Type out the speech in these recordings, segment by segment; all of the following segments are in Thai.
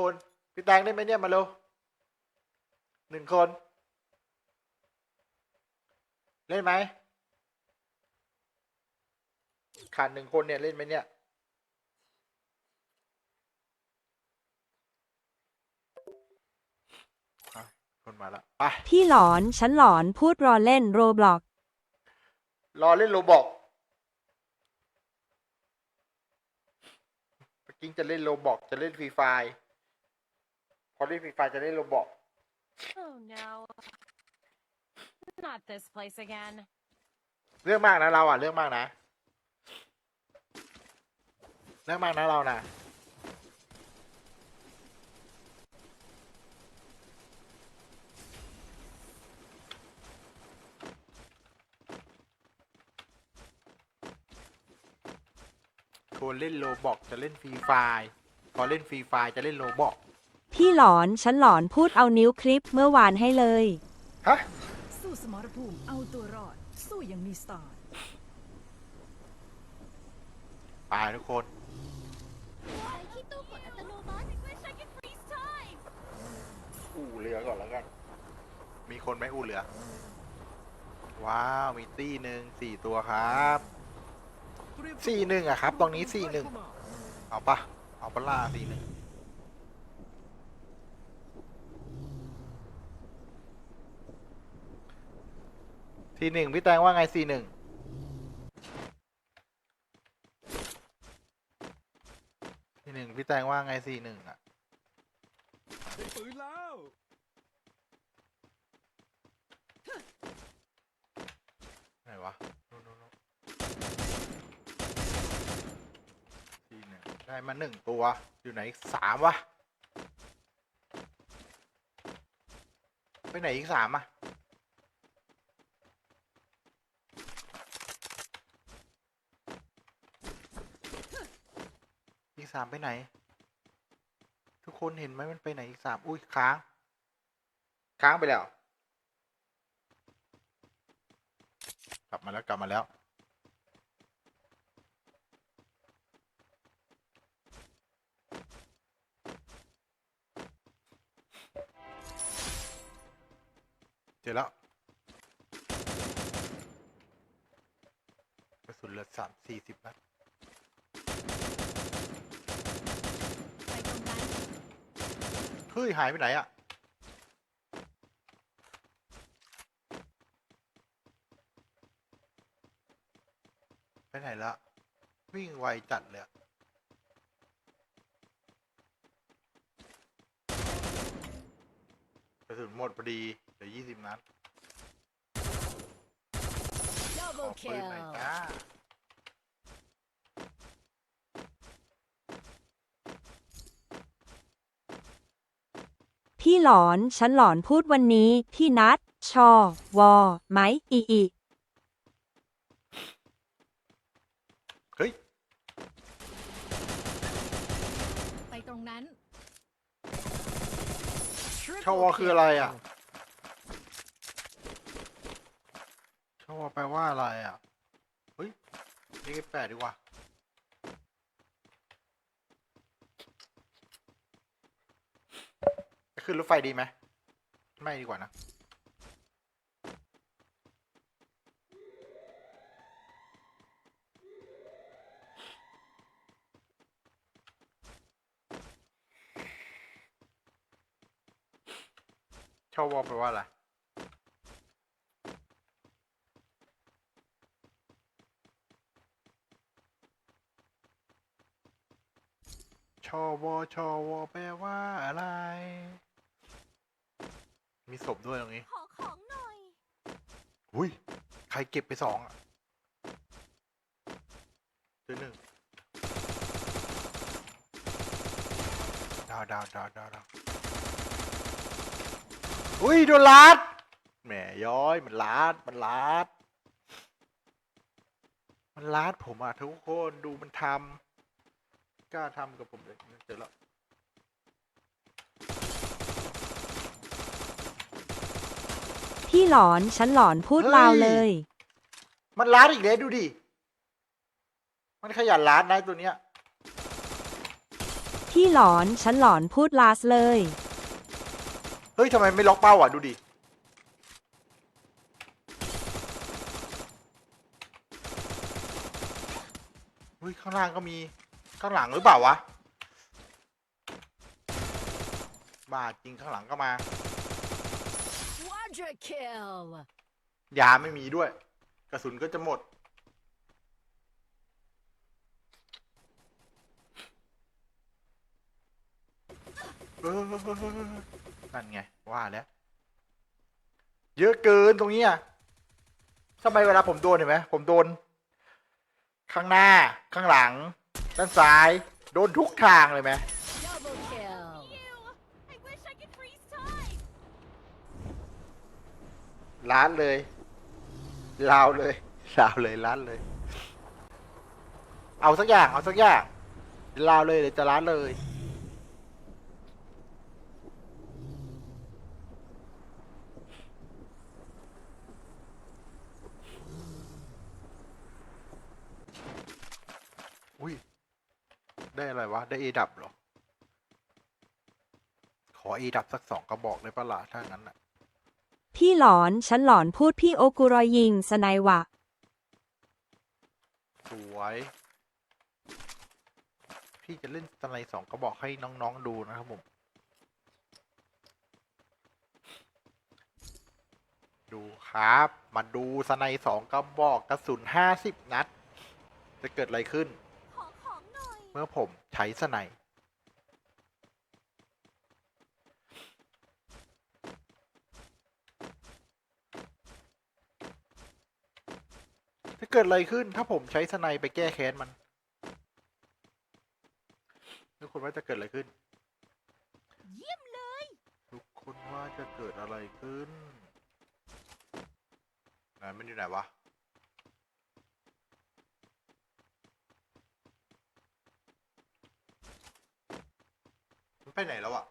คนพี่แตงได้ไหมเนี่ยมาเร็วหนึ่งคน เล่นไหมขาดหนึ่งคนเนี่ยเล่นไหมเนี่ยอะคนมาละไปพี่หลอนฉันหลอนพูดรอเล่นโรบล็อกรอเล่นโรบอกเมื่อกี้จะเล่นโรบอกจะเล่นฟรีไฟ พอเล่นฟรีไฟจะเล่นโรบอก Oh no. Not this place again. เรื่องมากนะเราอะ เรื่องมากนะ เรื่องมากนะเรานะคนเล่นโลบอกจะเล่นฟรีไฟพอเล่นฟรีไฟจะเล่นโลบอก พี่หลอนฉันหลอนพูดเอานิ้วคลิปเมื่อวานให้เลย ฮะ สู้สมรภูมิเอาตัวรอด สู้อยังมีสไตล์ไปทุกคนใช้ที่ตู้กดอัตโนมัติ Wish I could freeze time อู่เรือก่อนแล้วกัน มีคนไหมอู่เรือ ว้าว มีตี้หนึ่งสี่ตัวครับ สี่หนึ่งอะครับ ตรงนี้สี่หนึ่ง เอาปะเอาปะล่าสี่หนึ่ง สี่หนึ่งพี่แตงว่าไงสี่หนึ่งสี่หนึ่งพี่แตงว่าไงสี่หนึ่งอะได้ปืนแล้ว ไหนวะนู่นนู่นนู่นสี่หนึ่งได้มาหนึ่งตัว อยู่ไหนอีกสามวะ ไปไหนอีกสามอะ สามไปไหน ทุกคนเห็นไหมมันไปไหนอีกสามอุ้ยค้าง ค้างไปแล้ว กลับมาแล้วกลับมาแล้วเจอแล้วกระสุนเหลือสามสี่สิบนัด ไปตรงนั้น เฮ้ยหายไปไหนอะไปไหนละ วิ่งไวจัดเลยอะกระสุนหมดพอดีเหลือยี่สิบนัด ขอ Double ปืนหน่อย kill. จ้า พี่หลอน ฉันหลอนพูดวันนี้ พี่นัด ชอ วอ ไหม อีอีเฮ้ย ไปตรงนั้นชาวอคืออะไรอะชาวอแปลว่าอะไรอะ เฮ้ยนี่แปลดีกว่า ขึ้นรถไฟดีไหมไม่ดีกว่านะชาวอแปลว่าอะไรชอวอชอวอแปลว่าอะไร มีศพด้วยตรงนี้ ขอของหน่อย อุ้ย ใครเก็บไปสองอะเจอหนึ่งดาวดาวดาวดาวดาวอุ้ย โดนลัดแหมย้อย มันลัดมันลัดมันลัดผมอะทุกคน ดูมันทำกล้าทำกับผมเลยเจอแล้ว พี่หลอนฉันหลอนพูดลาวเลย มันลัดอีกแล้วดูดิ มันขยันลัดนะไอ้ตัวเนี้ย พี่หลอนฉันหลอนพูดลาสเลย เฮ้ยทำไมไม่ล็อกเป้าอะดูดิ เฮ้ยข้างล่างก็มี ข้างหลังหรือเปล่าวะ บ้าจริงข้างหลังก็มา Quadra kill ยาไม่มีด้วย กระสุนก็จะหมด เออนั่นไง ว่าแล้ว เยอะเกินตรงนี้อะทำไมเวลาผมโดนเห็นไหมผมโดน ข้างหน้าข้างหลัง ด้านซ้าย โดนทุกทางเลยไหม ล้านเลยลาวเลยลาวเลยล้านเลย เอาสักอย่าง เอาสักอย่างลาวเลยเดี๋ยจะล้านเลย อุ้ย ได้อะไรวะ ได้เอดับเหรอ ขอเอดับสักสองกระบอกเลยปะล่ะถ้างั้นอะ พี่หลอน ฉันหลอนพูดพี่โอกุรอยยิงสไนวะ สวย พี่จะเล่นสไนด์สองกระบอกให้น้องๆดูนะครับผม ดูครับ มาดูสไนด์สองกระบอกกระสุนห้าสิบนัด จะเกิดอะไรขึ้นขอของหน่อยเมื่อผมใช้สไนด์ เกิดอะไรขึ้นถ้าผมใช้สไนด์ไปแก้แค้นมันทุกคนว่าจะเกิดอะไรขึ้น เยี่ยมเลย ทุกคนว่าจะเกิดอะไรขึ้นไหนมันอยู่ไหนวะมันไปไหนแล้วอะ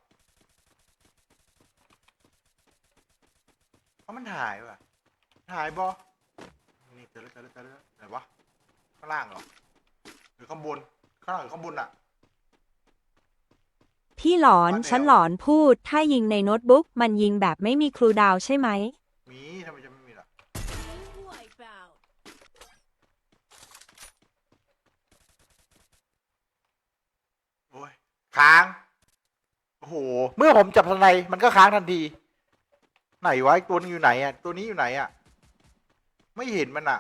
เพราะมันหายว่ะ หายบอนี่ เจอแล้วเจอแล้วเจอแล้วไหนวะข้างล่างเหรอหรือข้างบนข้างล่างหรือข้างบนอะพี่หลอนฉันหลอนพูด ถ้ายิงในโน้ตบุ๊ก มันยิงแบบไม่มีครูดาวใช่ไหม มีทำไมจะไม่มีล่ะ Wipe out โอ้ยค้างโอ้โหเมื่อผมจับสไนด์มันก็ค้างทันที ไหนวะไอ้ตัวนี้อยู่ไหนอะตัวนี้อยู่ไหนอะ ไม่เห็นมันอะ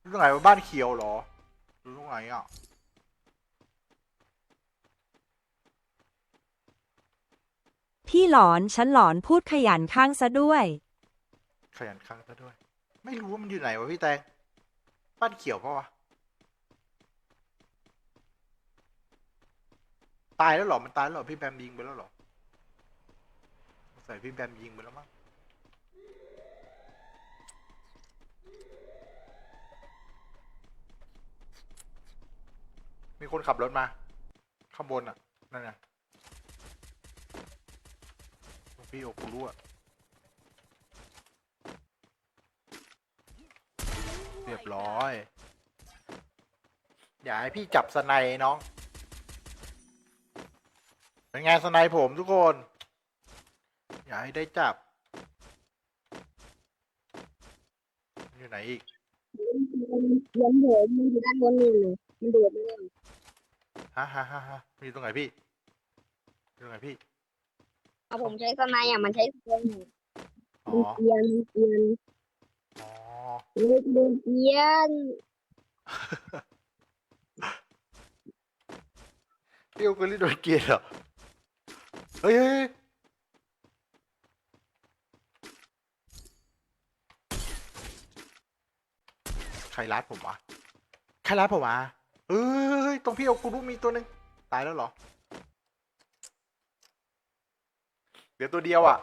อยู่ตรงไหนวะบ้านเขียวเหรออยู่ตรงไหนอะพี่หลอนฉันหลอนพูดขยันข้างซะด้วย ขยันค้างซะด้วย ไม่รู้ว่ามันอยู่ไหนวะพี่แตงบ้านเขียวปะวะตายแล้วเหรอมันตายแล้วเหรอพี่แบมยิงไปแล้วเหรอใส่พี่แบมยิงไปแล้วมั้ง มีคนขับรถมา ข้างบนอะ นั่นไงหลวงพี่โอคุรุอะเรียบร้อย อย่าให้พี่จับสไนด์น้อง เป็นไงสไนด์ผมทุกคน อย่าให้ได้จับ อยู่ไหนอีกย้ำผมมันอยู่ด้านบนนู่นเลยมันโดดมาเลย ฮะฮะฮะฮะมันอยู่ตรงไหนพี่ตรงไหนพี่ เอาผมใช้สไนอะมันใช้สไนด์อ๋อมันเกียนเกียนอ๋อเล็กเดินเกียนพี่โอกุลิโดนเกียดเหรอ เฮ้ยเฮ้ยใครรัดผมวะ ใครรัดผมวะ เฮ้ยตรงพี่โอกุรุมีตัวหนึ่งตายแล้วเหรอเหลือตัวเดียวอะ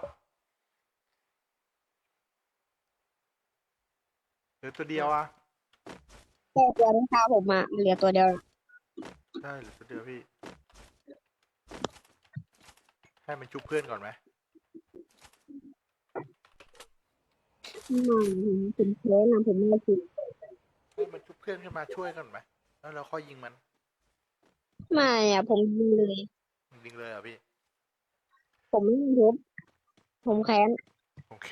เหลือตัวเดียวอะแค่ตัวที่ฆ่าผมอะมันเหลือตัวเดียวใช่เหลือตัวเดียวพี่ ให้มันชุบเพื่อนก่อนไหมอืมผมแพ้นะผมไม่ได้กินให้มันชุบเพื่อนขึ้นมาช่วยกันไหม แล้วเราค่อยยิงมันไม่อะ ผมยิงเลย ยิงเลยเหรอพี่ผมไม่ทุบผมแค้นโอเค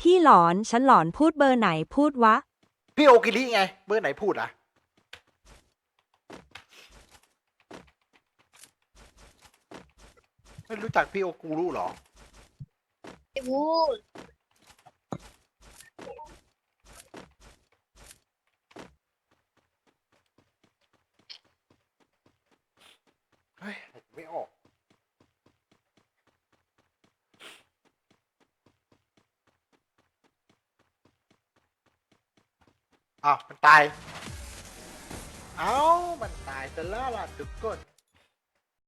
พี่หลอนฉันหลอนพูดเบอร์ไหนพูดวะ พี่โอกิริไงเบอร์ไหนพูดอะไม่รู้จักพี่โอกูรู้เหรอ ไอ้พูด เฮ้ยหายใจไม่ออก อ้าวมันตาย เอ้ามันตายซะแล้วล่ะทุกคน